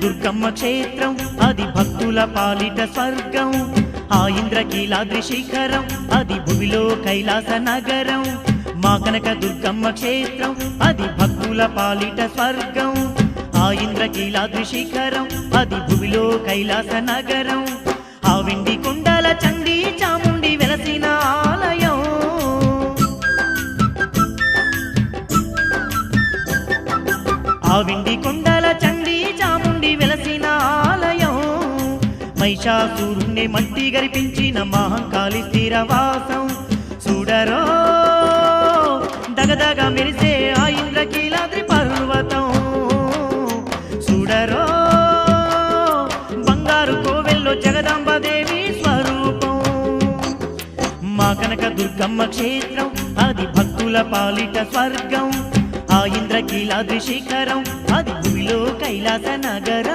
దుర్గమ్మ క్షేత్రం అది భక్తుల పాలిట స్వర్గం. ఆ ఇంద్రకీలాద్రి శిఖరం అది భూమిలో కైలాస నగరం. మా కనక దుర్గమ్మ క్షేత్రం అది భక్తుల పాలిట స్వర్గం. ఆ ఇంద్రకీలాద్రి శిఖరం అది భూమిలో కైలాస నగరం. ఆ వెండి కుండల చండి చాముండి వెలసిన ఆలయం. ఆ వెండి కొండల మహిషాసురుణ్ణి మట్టి గరిపించిన మహంకాళి స్థిరవాసం. చూడరో దగదగ మెరిసే ఆ ఇంద్రకీలాద్రి పర్వతం. చూడరో బంగారు కోవెల్లో జగదాంబదేవి స్వరూపం. మా కనక దుర్గమ్మ క్షేత్రం అది భక్తుల పాలిట స్వర్గం. ఆ ఇంద్రకీలాద్రి శిఖరం అది భూమిలో కైలాస నగరం.